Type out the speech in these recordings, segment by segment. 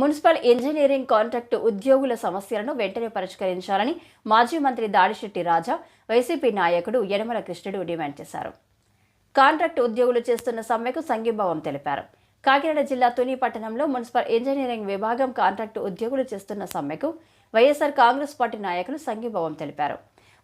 Municipal engineering contract ఉద్యోగుల సమస్యలను వెంటనే పరిష్కరించాలని మాజీ మంత్రి దాడిశెట్టి రాజా వైసీపీ నాయకుడు యనమల కృష్ణుడు డిమాండ్ చేశారు. కాంట్రాక్టు ఉద్యోగులు చేస్తున్న సమ్మెకు సంఘీభావం తెలిపారు. కాకినాడ జిల్లా తుని పట్టణంలో మున్సిపల్ ఇంజనీరింగ్ విభాగం కాంట్రాక్టు ఉద్యోగులు చేస్తున్న సమ్మెకు వైఎస్ఆర్ కాంగ్రెస్ పార్టీ నాయకులు సంఘీభావం తెలిపారు.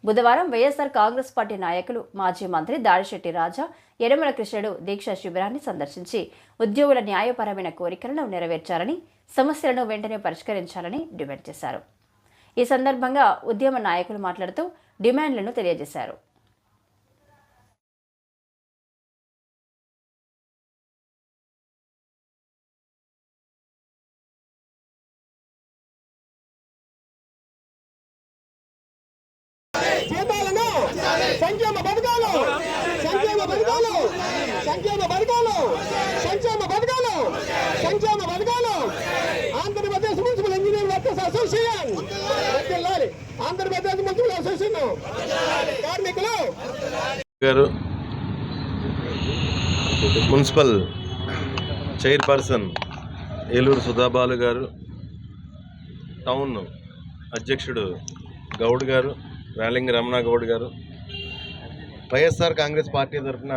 బుధవారం వైఎస్ఆర్ కాంగ్రెస్ పార్టీ నాయకులు మాజీ మంత్రి దాడిశెట్టి రాజా ఎడమల కృష్ణుడు దీక్షా శిబిరాన్ని సందర్శించి ఉద్యోగుల న్యాయపరమైన కోరికలను నెరవేర్చాలని సమస్యలను వెంటనే పరిష్కరించాలని డిమాండ్ చేశారు. ఈ సందర్భంగా ఉద్యమ నాయకులు మాట్లాడుతూ డిమాండ్లను తెలియజేశారు. జీతాలను సంక్షేమ పథకాలు సంక్షేమ పథకాలు సంక్షేమ పథకాలు సంక్షేమ పథకాలు సంక్షేమ పథకాలు. Andhra Pradesh municipal engineer workers association వెళ్ళాలి ఆంధ్రప్రదేశ్ మున్సిపల్ అసోసియేషన్ కార్మికులు. గారు మున్సిపల్ చైర్పర్సన్ ఏలూరు సుధాబాలు గారు టౌన్ అధ్యక్షుడు గౌడ్ గారు వేలింగి రమణ గౌడ్ గారు. వైఎస్ఆర్ కాంగ్రెస్ పార్టీ తరఫున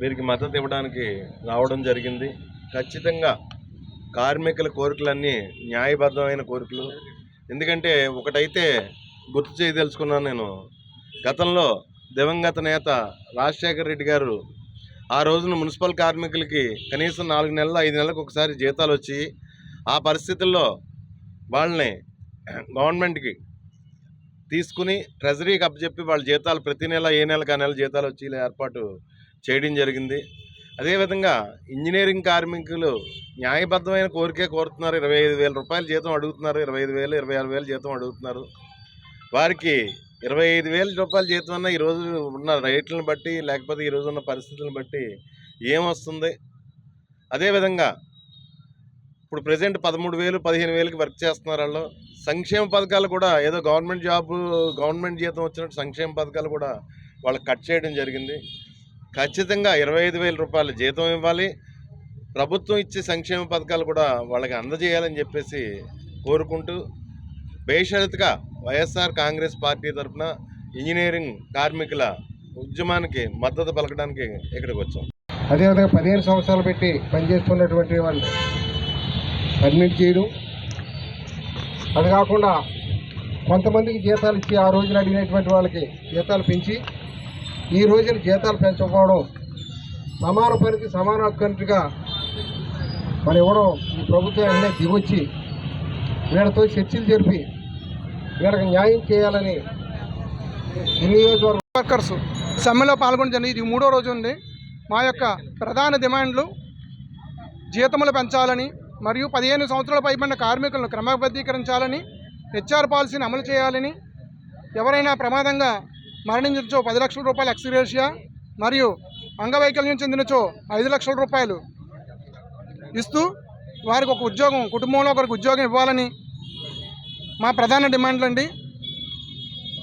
వీరికి మద్దతు ఇవ్వడానికి రావడం జరిగింది. ఖచ్చితంగా కార్మికుల కోరికలన్నీ న్యాయబద్ధమైన కోరికలు. ఎందుకంటే ఒకటైతే గుర్తు చేయదలుచుకున్నాను నేను. గతంలో దివంగత నేత రాజశేఖర రెడ్డి గారు ఆ రోజున మున్సిపల్ కార్మికులకి కనీసం నాలుగు నెలలు ఐదు నెలలకు ఒకసారి జీతాలు వచ్చి ఆ పరిస్థితుల్లో వాళ్ళని గవర్నమెంట్కి తీసుకుని ట్రెజరీకి అప్పచెప్పి వాళ్ళ జీతాలు ప్రతి నెల ఏ నెలకు ఆ నెల జీతాలు వచ్చి ఏర్పాటు చేయడం జరిగింది. అదేవిధంగా ఇంజనీరింగ్ కార్మికులు న్యాయబద్ధమైన కోరికే కోరుతున్నారు. ఇరవై ఐదు వేల రూపాయల జీతం అడుగుతున్నారు. ఇరవై ఐదు వేలు ఇరవై ఆరు వేలు జీతం అడుగుతున్నారు. వారికి ఇరవై ఐదు వేల రూపాయల జీతం అన్న ఈరోజు ఉన్న రేట్లను బట్టి లేకపోతే ఈరోజు ఉన్న పరిస్థితులను బట్టి ఏమొస్తుంది? అదేవిధంగా ఇప్పుడు ప్రజెంట్ పదమూడు వేలు పదిహేను వేలకి వర్క్ చేస్తున్నారు వాళ్ళు. సంక్షేమ పథకాలు కూడా ఏదో గవర్నమెంట్ జాబ్ గవర్నమెంట్ జీతం వచ్చినట్టు సంక్షేమ పథకాలు కూడా వాళ్ళకి కట్ చేయడం జరిగింది. ఖచ్చితంగా ఇరవై ఐదు వేల రూపాయల జీతం ఇవ్వాలి. ప్రభుత్వం ఇచ్చే సంక్షేమ పథకాలు కూడా వాళ్ళకి అందజేయాలని చెప్పేసి కోరుకుంటూ బేషరతుగా వైఎస్ఆర్ కాంగ్రెస్ పార్టీ తరఫున ఇంజనీరింగ్ కార్మికుల ఉద్యమానికి మద్దతు పలకడానికి ఇక్కడికి వచ్చాం. అదేవిధంగా పదిహేను సంవత్సరాలు పెట్టి పనిచేస్తున్నటువంటి వాళ్ళు పర్మిట్ చేయడం. అది కాకుండా కొంతమందికి జీతాలు ఇచ్చి ఆ రోజున అడిగినటువంటి వాళ్ళకి జీతాలు పెంచి ఈ రోజున జీతాలు పెంచకపోవడం సమాన పనికి సమాన హక్కునట్టుగా మరి ఇవ్వడం ఈ ప్రభుత్వం దిగొచ్చి వీళ్ళతో చర్చలు జరిపి వీళ్ళకి న్యాయం చేయాలని ఈ వర్కర్స్ సమ్మెలో పాల్గొనడం జరిగింది. ఇది మూడో రోజు ఉంది. మా యొక్క ప్రధాన డిమాండ్లు జీతములు పెంచాలని మరియు పదిహేను సంవత్సరాల పైబడిన కార్మికులను క్రమబద్ధీకరించాలని హెచ్ఆర్ పాలసీని అమలు చేయాలని ఎవరైనా ప్రమాదంగా మరణించో పది లక్షల రూపాయలు ఎక్స్గ్రేషియా మరియు అంగవైకల్యం చెందినచో ఐదు లక్షల రూపాయలు ఇస్తూ వారికి ఒక ఉద్యోగం కుటుంబంలో ఒకరికి ఉద్యోగం ఇవ్వాలని మా ప్రధాన డిమాండ్లు అండి.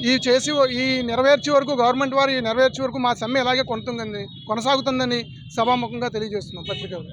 ఈ చేసి ఈ నెరవేర్చే వరకు గవర్నమెంట్ వారు ఈ నెరవేర్చే వరకు మా సమ్మె ఇలాగే కొనుతుందని కొనసాగుతుందని సభాముఖంగా తెలియజేస్తున్నాం పత్రికలు.